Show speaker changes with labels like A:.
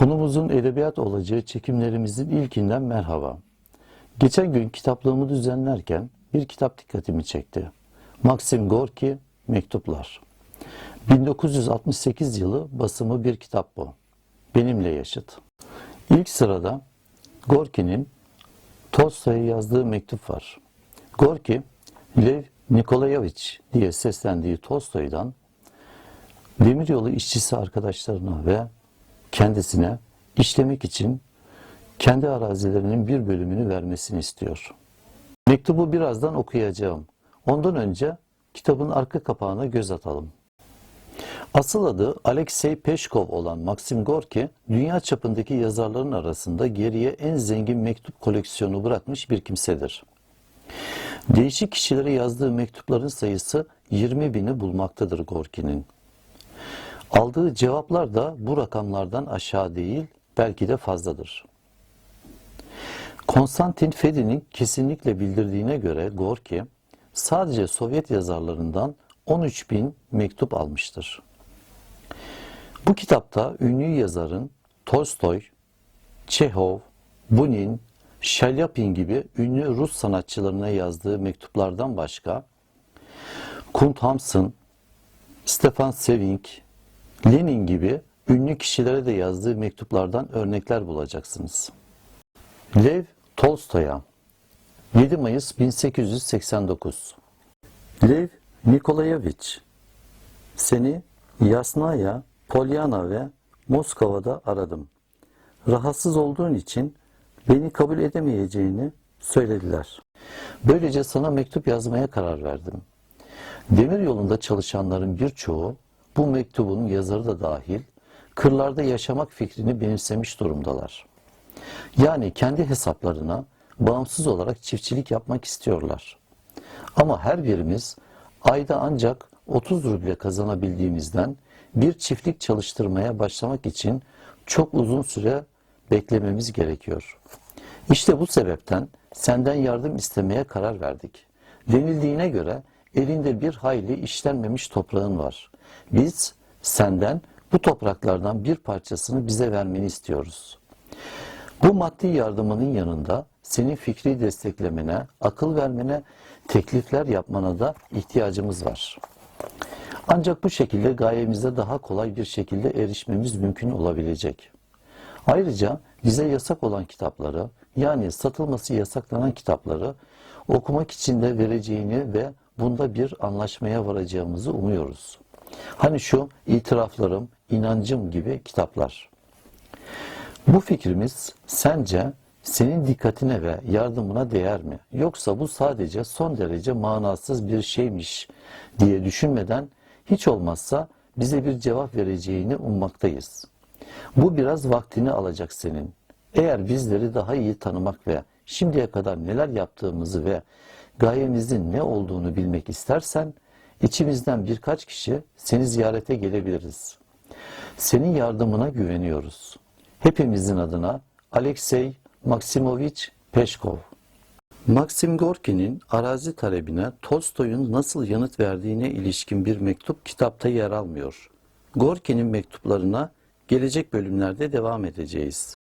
A: Konumuzun edebiyat olacağı çekimlerimizin ilkinden merhaba. Geçen gün kitaplığımı düzenlerken bir kitap dikkatimi çekti. Maxim Gorki Mektuplar. 1968 yılı basımı bir kitap bu. Benimle yaşıt. İlk sırada Gorki'nin Tolstoy'a yazdığı mektup var. Gorki, Lev Nikolayevich diye seslendiği Tolstoy'dan demiryolu işçisi arkadaşlarına ve kendisine işlemek için kendi arazilerinin bir bölümünü vermesini istiyor. Mektubu birazdan okuyacağım. Ondan önce kitabın arka kapağına göz atalım. Asıl adı Alexey Peşkov olan Maxim Gorki, dünya çapındaki yazarların arasında geriye en zengin mektup koleksiyonu bırakmış bir kimsedir. Değişik kişilere yazdığı mektupların sayısı 20 bini bulmaktadır Gorki'nin. Aldığı cevaplar da bu rakamlardan aşağı değil, belki de fazladır. Konstantin Fedi'nin kesinlikle bildirdiğine göre Gorki, sadece Sovyet yazarlarından 13 bin mektup almıştır. Bu kitapta ünlü yazarın Tolstoy, Çehov, Bunin, Şelyapin gibi ünlü Rus sanatçılarına yazdığı mektuplardan başka Kunt Hamsun, Stefan Seving, Lenin gibi ünlü kişilere de yazdığı mektuplardan örnekler bulacaksınız. Lev Tolstoy'a 7 Mayıs 1889 Lev Nikolayevich Seni Yasnaya, Polyana ve Moskova'da aradım. Rahatsız olduğun için beni kabul edemeyeceğini söylediler. Böylece sana mektup yazmaya karar verdim. Demir yolunda çalışanların birçoğu bu mektubun yazarı da dahil kırlarda yaşamak fikrini benimsemiş durumdalar. Yani kendi hesaplarına bağımsız olarak çiftçilik yapmak istiyorlar. Ama her birimiz ayda ancak 30 ruble kazanabildiğimizden bir çiftlik çalıştırmaya başlamak için çok uzun süre beklememiz gerekiyor. İşte bu sebepten senden yardım istemeye karar verdik. Denildiğine göre elinde bir hayli işlenmemiş toprağın var. Biz senden bu topraklardan bir parçasını bize vermeni istiyoruz. Bu maddi yardımının yanında senin fikri desteklemene, akıl vermene, teklifler yapmana da ihtiyacımız var. Ancak bu şekilde gayemize daha kolay bir şekilde erişmemiz mümkün olabilecek. Ayrıca bize yasak olan kitapları, yani satılması yasaklanan kitapları okumak için de vereceğini ve bunda bir anlaşmaya varacağımızı umuyoruz. Hani şu itiraflarım, inancım gibi kitaplar. Bu fikrimiz sence senin dikkatine ve yardımına değer mi? Yoksa bu sadece son derece manasız bir şeymiş diye düşünmeden hiç olmazsa bize bir cevap vereceğini ummaktayız. Bu biraz vaktini alacak senin. Eğer bizleri daha iyi tanımak ve şimdiye kadar neler yaptığımızı ve gayemizin ne olduğunu bilmek istersen içimizden birkaç kişi seni ziyarete gelebiliriz. Senin yardımına güveniyoruz. Hepimizin adına Alexey Maksimovich Peşkov. Maxim Gorki'nin arazi talebine Tolstoy'un nasıl yanıt verdiğine ilişkin bir mektup kitapta yer almıyor. Gorki'nin mektuplarına gelecek bölümlerde devam edeceğiz.